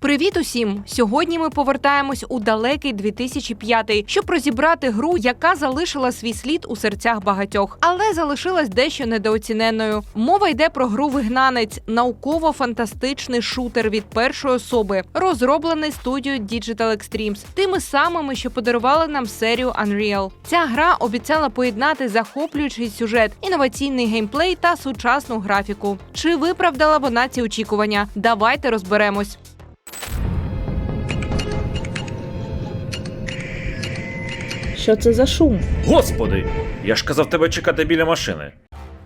Привіт усім! Сьогодні ми повертаємось у далекий 2005, щоб розібрати гру, яка залишила свій слід у серцях багатьох, але залишилась дещо недооціненою. Мова йде про гру Вигнанець, науково-фантастичний шутер від першої особи, розроблений студією Digital Extremes, тими самими, що подарували нам серію Unreal. Ця гра обіцяла поєднати захоплюючий сюжет, інноваційний геймплей та сучасну графіку. Чи виправдала вона ці очікування? Давайте розберемось. Що це за шум? Господи! Я ж казав тебе чекати біля машини.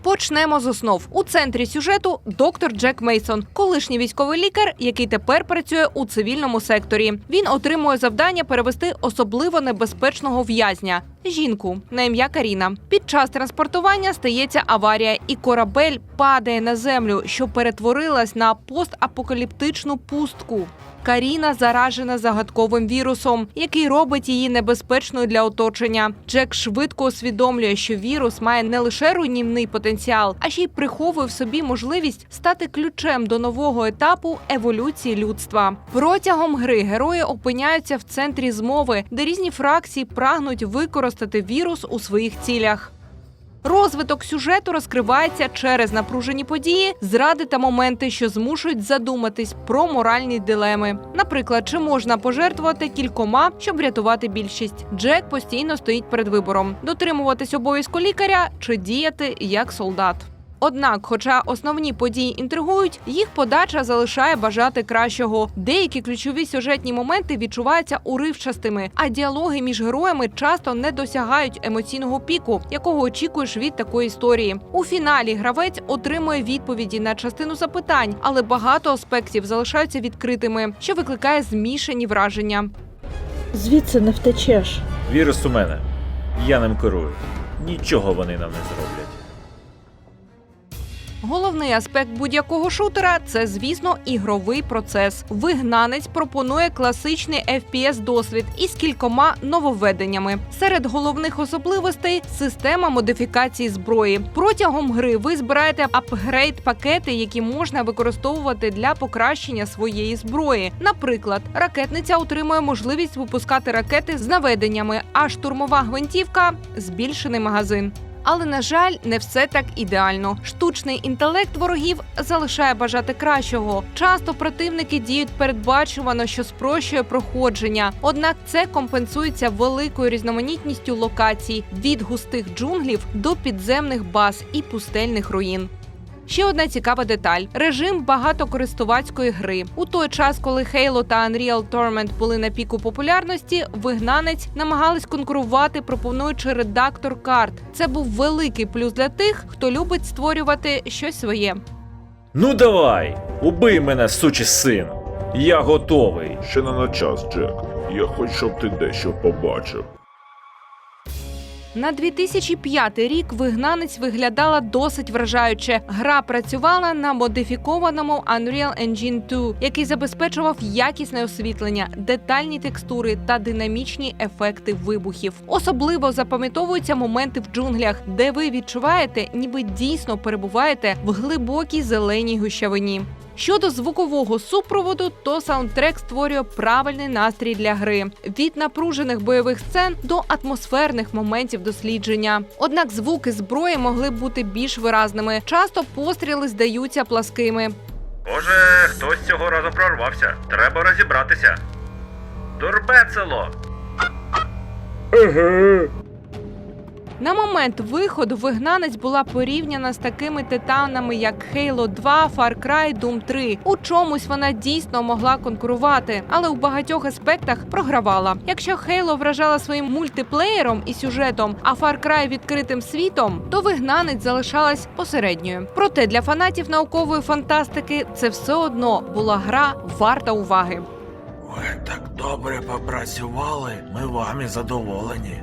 Почнемо з основ. У центрі сюжету доктор Джек Мейсон, колишній військовий лікар, який тепер працює у цивільному секторі. Він отримує завдання перевести особливо небезпечного в'язня. Жінку на ім'я Каріна. Під час транспортування стається аварія, і корабель падає на землю, що перетворилась на постапокаліптичну пустку. Каріна заражена загадковим вірусом, який робить її небезпечною для оточення. Джек швидко усвідомлює, що вірус має не лише руйнівний потенціал, а ще й приховує в собі можливість стати ключем до нового етапу еволюції людства. Протягом гри герої опиняються в центрі змови, де різні фракції прагнуть використати вірус у своїх цілях. Розвиток сюжету розкривається через напружені події, зради та моменти, що змушують задуматись про моральні дилеми. Наприклад, чи можна пожертвувати кількома, щоб врятувати більшість? Джек постійно стоїть перед вибором: дотримуватись обов'язку лікаря чи діяти як солдат. Однак, хоча основні події інтригують, їх подача залишає бажати кращого. Деякі ключові сюжетні моменти відчуваються уривчастими, а діалоги між героями часто не досягають емоційного піку, якого очікуєш від такої історії. У фіналі гравець отримує відповіді на частину запитань, але багато аспектів залишаються відкритими, що викликає змішані враження. Звідси не втечеш. Вірус у мене. Я ним керую. Нічого вони нам не зроблять. Головний аспект будь-якого шутера це, звісно, ігровий процес. Вигнанець пропонує класичний FPS досвід із кількома нововведеннями. Серед головних особливостей система модифікації зброї. Протягом гри ви збираєте апгрейд пакети, які можна використовувати для покращення своєї зброї. Наприклад, ракетниця отримує можливість випускати ракети з наведеннями, а штурмова гвинтівка збільшений магазин. Але на жаль, не все так ідеально. Штучний інтелект ворогів залишає бажати кращого. Часто противники діють передбачувано, що спрощує проходження. Однак це компенсується великою різноманітністю локацій від густих джунглів до підземних баз і пустельних руїн. Ще одна цікава деталь: режим багатокористувацької гри. У той час, коли Halo та Unreal Tournament були на піку популярності, вигнанець намагались конкурувати, пропонуючи редактор карт. Це був великий плюс для тих, хто любить створювати щось своє. Ну давай! Убий мене, сучий син! Я готовий. Ще не на час, Джек. Я хочу, щоб ти дещо побачив. На 2005 рік вигнанець виглядала досить вражаюче. Гра працювала на модифікованому Unreal Engine 2, який забезпечував якісне освітлення, детальні текстури та динамічні ефекти вибухів. Особливо запам'ятовуються моменти в джунглях, де ви відчуваєте, ніби дійсно перебуваєте в глибокій зеленій гущавині. Щодо звукового супроводу, то саундтрек створює правильний настрій для гри від напружених бойових сцен до атмосферних моментів дослідження. Однак звуки зброї могли б бути більш виразними. Часто постріли здаються пласкими. Може, хтось цього разу прорвався. Треба розібратися. Дурбецело! На момент виходу вигнанець була порівняна з такими титанами, як Halo 2, Far Cry, Doom 3. У чомусь вона дійсно могла конкурувати, але у багатьох аспектах програвала. Якщо Halo вражала своїм мультиплеєром і сюжетом, а Far Cry відкритим світом, то вигнанець залишалась посередньою. Проте для фанатів наукової фантастики це все одно була гра варта уваги. Ви так добре попрацювали, ми вами задоволені.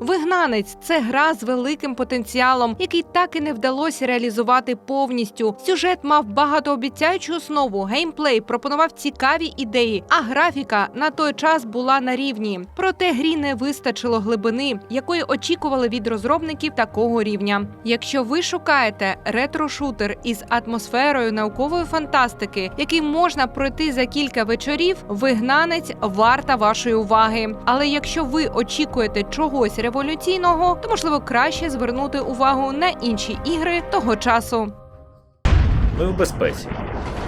Вигнанець це гра з великим потенціалом, який так і не вдалося реалізувати повністю. Сюжет мав багатообіцяючу основу, геймплей пропонував цікаві ідеї, а графіка на той час була на рівні. Проте грі не вистачило глибини, якої очікували від розробників такого рівня. Якщо ви шукаєте ретро-шутер із атмосферою наукової фантастики, який можна пройти за кілька вечорів, вигнанець варта вашої уваги. Але якщо ви очікуєте чогось революційного, то можливо краще звернути увагу на інші ігри того часу. Ми в безпеці.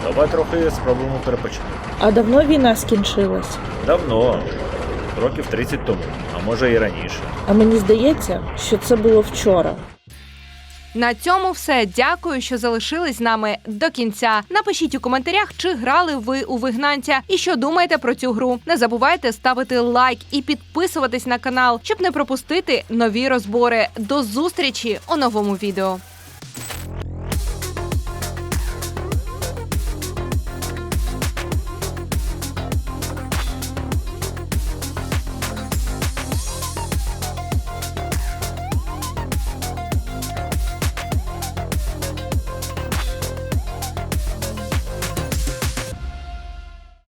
Давай трохи спробуємо перепочити. А давно війна скінчилась? Давно, років 30 тому, а може і раніше. А мені здається, що це було вчора. На цьому все. Дякую, що залишились з нами до кінця. Напишіть у коментарях, чи грали ви у вигнанця і що думаєте про цю гру. Не забувайте ставити лайк і підписуватись на канал, щоб не пропустити нові розбори. До зустрічі у новому відео.